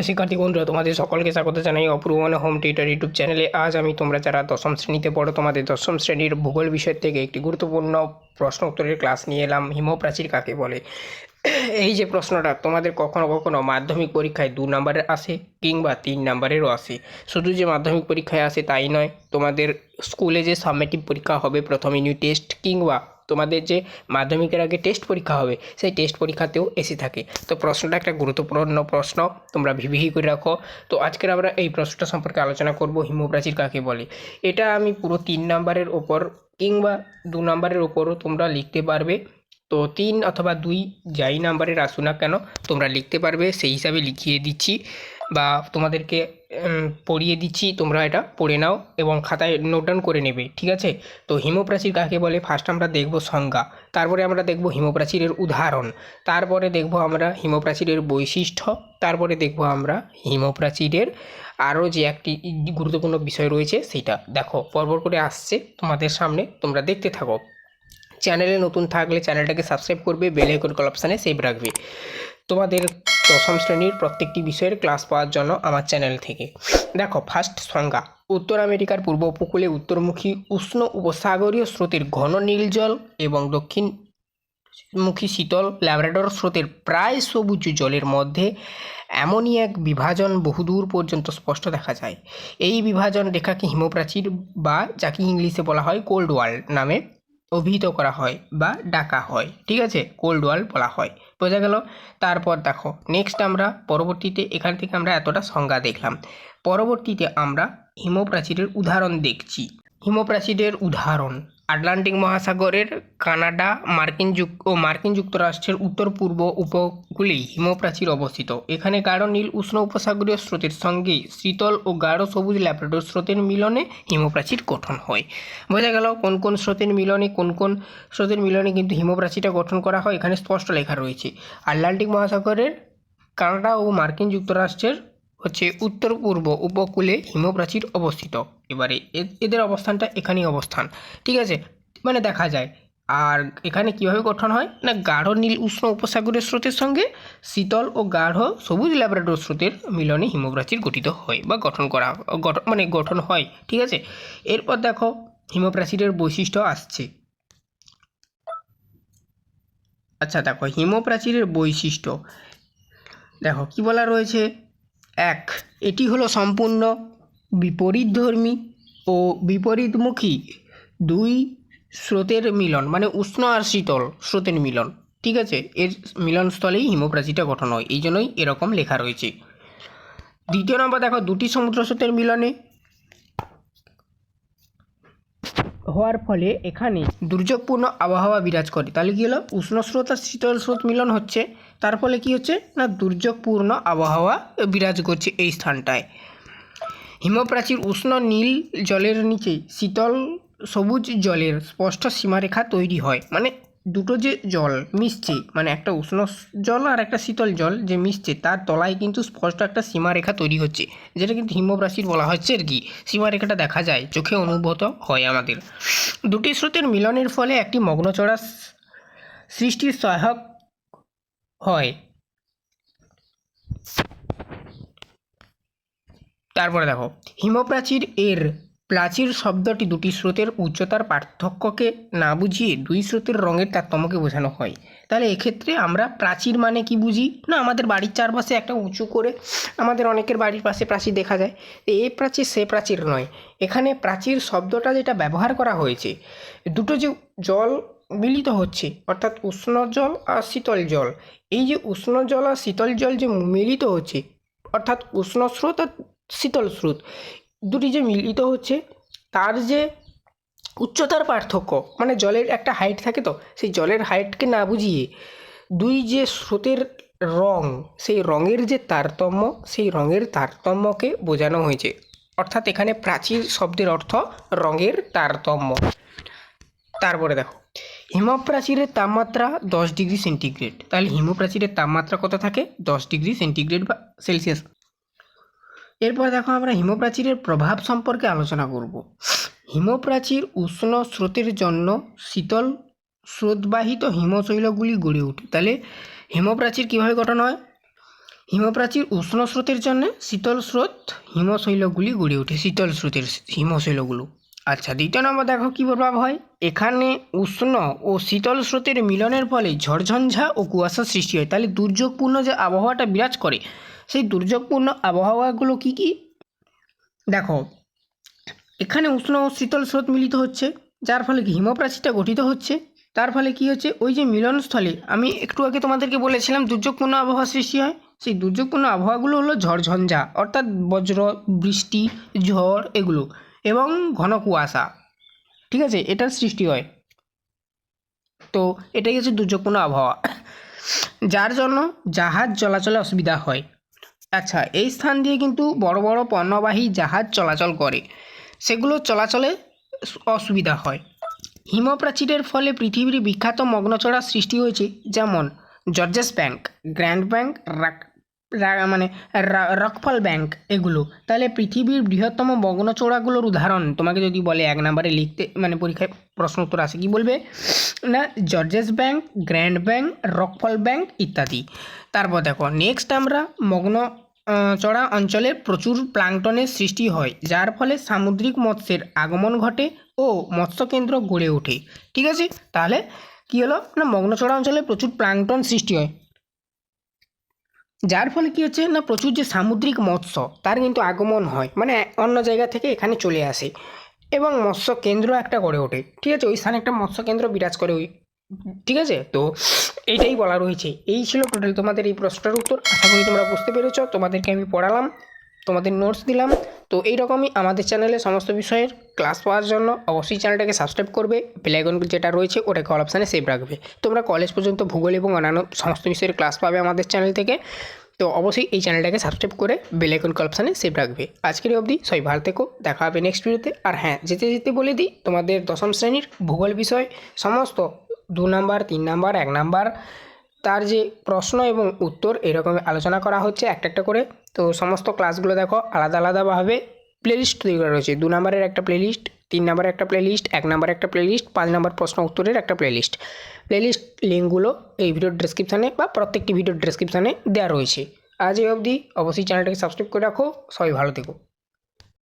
শিক্ষার্থী বন্ধুরা, তোমাদের সকলকে স্বাগত জানাই অপূর্বমান হোম টিউটার ইউটিউব চ্যানেলে আজ আমি তোমরা যারা দশম শ্রেণীতে পড়ো, তোমাদের দশম শ্রেণির ভূগোল বিষয় থেকে একটি গুরুত্বপূর্ণ প্রশ্ন উত্তরের ক্লাস নিয়ে এলাম, হিমপ্রাচীর কাকে বলে? এই যে প্রশ্নটা তোমাদের কখনো কখনো মাধ্যমিক পরীক্ষায় দু নম্বরের আসে কিংবা তিন নম্বরেরও আসে। শুধু যে মাধ্যমিক পরীক্ষায় আসে তাই নয়, তোমাদের স্কুলে যে সাবমেটিভ পরীক্ষা হবে প্রথম ইউনিট টেস্ট কিংবা তোমাদের যে মাধ্যমিকের আগে টেস্ট পরীক্ষা হবে, সেই টেস্ট পরীক্ষাতেও এসে থাকে। তো প্রশ্নটা একটা গুরুত্বপূর্ণ প্রশ্ন, তোমরা ভিভিহি করে রাখো। তো আজকের আমরা এই প্রশ্নটা সম্পর্কে আলোচনা করব হিমপ্রাচীর কাকে বলে। এটা আমি পুরো তিন নম্বরের ওপর কিংবা দু নম্বরের ওপরও তোমরা লিখতে পারবে। তো তিন অথবা দুই যাই নাম্বারের আসুক না কেন, তোমরা লিখতে পারবে, সেই হিসাবে লিখিয়ে দিচ্ছি বা তোমাদেরকে পড়িয়ে দিচ্ছি, তোমরা এটা পড়ে নাও এবং খাতায় নোট ডাউন করে নেবে, ঠিক আছে? তো হিমপ্রাচীর কাকে বলে? ফার্স্ট আমরা দেখব সংজ্ঞা, তারপরে আমরা দেখব হিমপ্রাচীরের উদাহরণ, তারপরে দেখব আমরা হিমপ্রাচীরের বৈশিষ্ট্য, তারপরে দেখব আমরা হিমপ্রাচীরের আরও যে একটি গুরুত্বপূর্ণ বিষয় রয়েছে, সেটা। দেখো, পরপর করে আসছে তোমাদের সামনে, তোমরা দেখতে থাকো। চ্যানেলে নতুন থাকলে চ্যানেলটাকে সাবস্ক্রাইব করবে, বেল আইকন কল অপশানে সেভ রাখবে। তোমাদের দশম শ্রেণির প্রত্যেকটি বিষয়ের ক্লাস পাওয়ার জন্য আমার চ্যানেল থেকে। দেখো ফার্স্ট সংজ্ঞা। উত্তর আমেরিকার পূর্ব উপকূলে উত্তরমুখী উষ্ণ উপসাগরীয় স্রোতের ঘন নীল জল এবং দক্ষিণমুখী শীতল ল্যাব্রাডর স্রোতের প্রায় সবুজ জলের মধ্যে এমনই এক বিভাজন বহুদূর পর্যন্ত স্পষ্ট দেখা যায়। এই বিভাজন রেখাকে হিমপ্রাচীর বা যাকে ইংলিশে বলা হয় কোল্ড ওয়ার্ল্ড নামে অভিহিত করা হয় বা ডাকা হয়, ঠিক আছে? কোল্ড ওয়াল বলা হয়। বোঝা গেল? তারপর দেখো নেক্সট আমরা পরবর্তীতে এখান থেকে আমরা এতটা সংজ্ঞা দেখলাম। পরবর্তীতে আমরা হিমপ্রাচীরের উদাহরণ দেখছি। হিমপ্রাচীরের উদাহরণ। আটলান্টিক মহাসাগরের কানাডা, মার্কিন যুক ও মার্কিন যুক্তরাষ্ট্রের উত্তর, পূর্ব উপকূলে হিমপ্রাচীর অবস্থিত। এখানে গাঢ় নীল উষ্ণ উপসাগরীয় স্রোতের সঙ্গে শীতল ও গাঢ় সবুজ ল্যাব্রাডোর স্রোতের মিলনে হিমপ্রাচীর গঠন হয়। বোঝা গেল কোন কোন স্রোতের মিলনে, কোন কোন স্রোতের মিলনে কিন্তু হিমপ্রাচীরটা গঠন করা হয়। এখানে স্পষ্ট লেখা রয়েছে। আটলান্টিক মহাসাগরের কানাডা ও মার্কিন যুক্তরাষ্ট্রের হচ্ছে উত্তর, পূর্ব, উপকূলে হিমপ্রাচীর অবস্থিত। এবারে এদের অবস্থানটা এখানেই অবস্থান। ঠিক আছে? মানে দেখা যায়। আর এখানে কীভাবে গঠন হয়? না, গাঢ় নীল উষ্ণ উপসাগরের স্রোতের সঙ্গে শীতল ও গাঢ় সবুজ ল্যাব্রাডোর স্রোতের মিলনে হিমপ্রাচীর গঠিত হয় বা গঠন করা গঠন মানে গঠন হয়। ঠিক আছে? এরপর দেখো, হিমপ্রাচীরের বৈশিষ্ট্য আসছে। আচ্ছা দেখো, হিমপ্রাচীরের বৈশিষ্ট্য। দেখো, কি বলা রয়েছে? এক, এটি হলো সম্পূর্ণ বিপরীতধর্মী ও বিপরীতমুখী। দুই, স্রোতের মিলন মানে উষ্ণ আর শীতল স্রোতের মিলন। ঠিক আছে? এর মিলনস্থলেই হিমপ্রাচীরটা গঠন হয়। এই জন্যই এরকম লেখা রয়েছে। দ্বিতীয় নম্বর দেখো, দুটি সমুদ্র স্রোতের মিলনে হওয়ার ফলে এখানে দুর্যোগপূর্ণ আবহাওয়া বিরাজ করে। তাহলে কী হলো? উষ্ণ স্রোত আর শীতল স্রোত মিলন হচ্ছে তার ফলে কী হচ্ছে? না, দুর্যোগপূর্ণ আবহাওয়া বিরাজ করছে এই স্থানটায়। হিমপ্রাচীর উষ্ণ নীল জলের নিচে শীতল সবুজ জলের স্পষ্ট সীমারেখা তৈরি হয়। মানে দুটো যে জল মিশছে মানে একটা উষ্ণ জল আর একটা শীতল জল যে মিশছে, তার তলায় কিন্তু স্পষ্ট একটা সীমারেখা তৈরি হচ্ছে। যেটা কিন্তু হিমপ্রাচীর বলা হচ্ছে আর কি। সীমারেখাটা দেখা যায়, চোখে অনুভূত হয় আমাদের। দুটি স্রোতের মিলনের ফলে একটি মগ্নচড়া সৃষ্টির সহায়ক হয়। তারপরে দেখো, হিমপ্রাচীর এর প্রাচীর শব্দটি দুটি স্রোতের উচ্চতার পার্থক্যকে না বুঝিয়ে দুই স্রোতের রঙের তারতম্যকে বোঝানো হয়। তাহলে এক্ষেত্রে আমরা প্রাচীর মানে কি বুঝি? না, আমাদের বাড়ির চারপাশে একটা উঁচু করে আমাদের অনেকের বাড়ির পাশে প্রাচীর দেখা যায়। তো এ প্রাচীর সে প্রাচীর নয়। এখানে প্রাচীর শব্দটা যেটা ব্যবহার করা হয়েছে, দুটো যে জল মিলিত হচ্ছে, অর্থাৎ উষ্ণ জল আর শীতল জল। এই যে উষ্ণ জল আর শীতল জল যে মিলিত হচ্ছে, অর্থাৎ উষ্ণ স্রোত আর শীতল স্রোত, দুটি যে মিলিত হচ্ছে, তার যে উচ্চতার পার্থক্য মানে জলের একটা হাইট থাকে তো, সেই জলের হাইটকে না বুঝিয়ে দুই যে স্রোতের রং, সেই রঙের যে তারতম্য, সেই রঙের তারতম্যকে বোঝানো হয়েছে। অর্থাৎ এখানে প্রাচীর শব্দের অর্থ রঙের তারতম্য। তারপরে দেখো। হিমপ্রাচীরের তাপমাত্রা দশ ডিগ্রি সেন্টিগ্রেড। তাহলে হিমপ্রাচীরের তাপমাত্রা কত থাকে? দশ ডিগ্রি সেন্টিগ্রেড বা সেলসিয়াস। এরপর দেখো আমরা হিমপ্রাচীরের প্রভাব সম্পর্কে আলোচনা করব। হিমপ্রাচীর উষ্ণ স্রোতের জন্য শীতল স্রোতবাহিত হিমশৈলগুলি গড়ে ওঠে। তাহলে হিমপ্রাচীর কীভাবে গঠন হয়? হিমপ্রাচীর উষ্ণ স্রোতের জন্য শীতল স্রোত হিমশৈলগুলি গড়ে ওঠে। শীতল স্রোতের হিমশৈলগুলো। আচ্ছা দ্বিতীয় নম্বর দেখো কী প্রভাব হয়? এখানে উষ্ণ ও শীতল স্রোতের মিলনের ফলে ঝড়ঝঞ্ঝা ও কুয়াশার সৃষ্টি হয়। তাহলে দুর্যোগপূর্ণ যে আবহাওয়াটা বিরাজ করে, সেই দুর্যোগপূর্ণ আবহাওয়াগুলো কী কী? দেখো, এখানে উষ্ণ ও শীতল স্রোত মিলিত হচ্ছে, যার ফলে হিমপ্রাচীরটা গঠিত হচ্ছে। তার ফলে কি হচ্ছে? ওই যে মিলনস্থলে, আমি একটু আগে তোমাদেরকে বলেছিলাম দুর্যোগপূর্ণ আবহাওয়া সৃষ্টি হয়। সেই দুর্যোগপূর্ণ আবহাওয়াগুলো হলো ঝড়ঝঞ্ঝা, অর্থাৎ বজ্র, বৃষ্টি, ঝড়, এগুলো। এবং ঘন কুয়াশা। ঠিক আছে? এটার সৃষ্টি হয়। তো এটাই হচ্ছে দুর্যোগপূর্ণ আবহাওয়া। যার জন্য জাহাজ চলাচলে অসুবিধা হয়। আচ্ছা এই স্থান দিয়ে কিন্তু বড় বড় পণ্যবাহী জাহাজ চলাচল করে। সেগুলো চলাচলে অসুবিধা হয়। হিমপ্রাচীরের ফলে পৃথিবীর বিখ্যাত মগ্নচড়া সৃষ্টি হয়েছে যেমন জর্জেস ব্যাংক, গ্র্যান্ড ব্যাংক মানে রকফল ব্যাংক এগুলো। তাহলে পৃথিবীর বৃহত্তম মগ্নচড়াগুলোর উদাহরণ তোমাকে যদি বলে এক নম্বরে লিখতে মানে পরীক্ষায় প্রশ্ন উত্তর আসে কি বলবে? না, Georges Bank, Grand Bank, Rockall Bank ইত্যাদি। তারপর দেখো, নেক্সট আমরা মগ্ন চড়া অঞ্চলে প্রচুর প্লাঙ্কটনের সৃষ্টি হয়, যার ফলে সামুদ্রিক মৎস্যের আগমন ঘটে ও মৎস্যকেন্দ্র গড়ে ওঠে। ঠিক আছে? তাহলে কী হলো? না, মগ্নচড়া অঞ্চলে প্রচুর প্লাঙ্কটন সৃষ্টি হয়। যার ফলে কী হচ্ছে না, প্রচুর যে সামুদ্রিক মৎস্য, তার কিন্তু আগমন হয়। মানে অন্য জায়গা থেকে এখানে চলে আসে। এবং মৎস্য কেন্দ্র একটা গড়ে ওঠে। ঠিক আছে? ওই স্থানে একটা মৎস্য কেন্দ্র বিরাজ করে ওই ঠিক আছে? তো এটাই বলা রয়েছে। এই ছিল টোটাল তোমাদের এই প্রশ্নটার উত্তর। আশা করি তোমরা বুঝতে পেরেছ। তোমাদেরকে আমি পড়ালাম। তোমাদের নোটস দিলাম। তো এইরকমই আমাদের চ্যানেলে সমস্ত বিষয়ের ক্লাস পাওয়ার জন্য অবশ্যই চ্যানেলটাকে সাবস্ক্রাইব করবে। বেলাইকন যেটা রয়েছে ওটাকে অল অপশানে সেভ রাখবে। তোমরা কলেজ পর্যন্ত ভূগোল এবং অন্যান্য সমস্ত বিষয়ের ক্লাস পাবে আমাদের চ্যানেল থেকে। তো অবশ্যই এই চ্যানেলটাকে সাবস্ক্রাইব করে বেলাইকন অপশানে সেভ রাখবে। আজকের অবধি সবাই ভালো থেকো, দেখা হবে নেক্সট ভিডিওতে আর হ্যাঁ যেতে যেতে বলে দিই, তোমাদের দশম শ্রেণির ভূগোল বিষয় সমস্ত দু নাম্বার তিন নাম্বার এক নাম্বার তার যে প্রশ্ন এবং উত্তর এরকম আলোচনা করা হচ্ছে একটা একটা করে। তো সমস্ত ক্লাসগুলো দেখো আলাদা আলাদাভাবে প্লেলিস্ট তৈরি করা রয়েছে। দু নম্বরের একটা প্লেলিস্ট তিন নম্বরের একটা প্লেলিস্ট এক নম্বরের একটা প্লেলিস্ট পাঁচ নম্বর প্রশ্ন উত্তরের একটা প্লেলিস্ট প্লেলিস্ট লিঙ্কগুলো এই ভিডিওর ডেসক্রিপশানে বা প্রত্যেকটি ভিডিওর ডেসক্রিপশানে দেওয়া রয়েছে। আজ এই অবধি। অবশ্যই চ্যানেলটাকে সাবস্ক্রাইব করে রাখো। সবাই ভালো থেকো।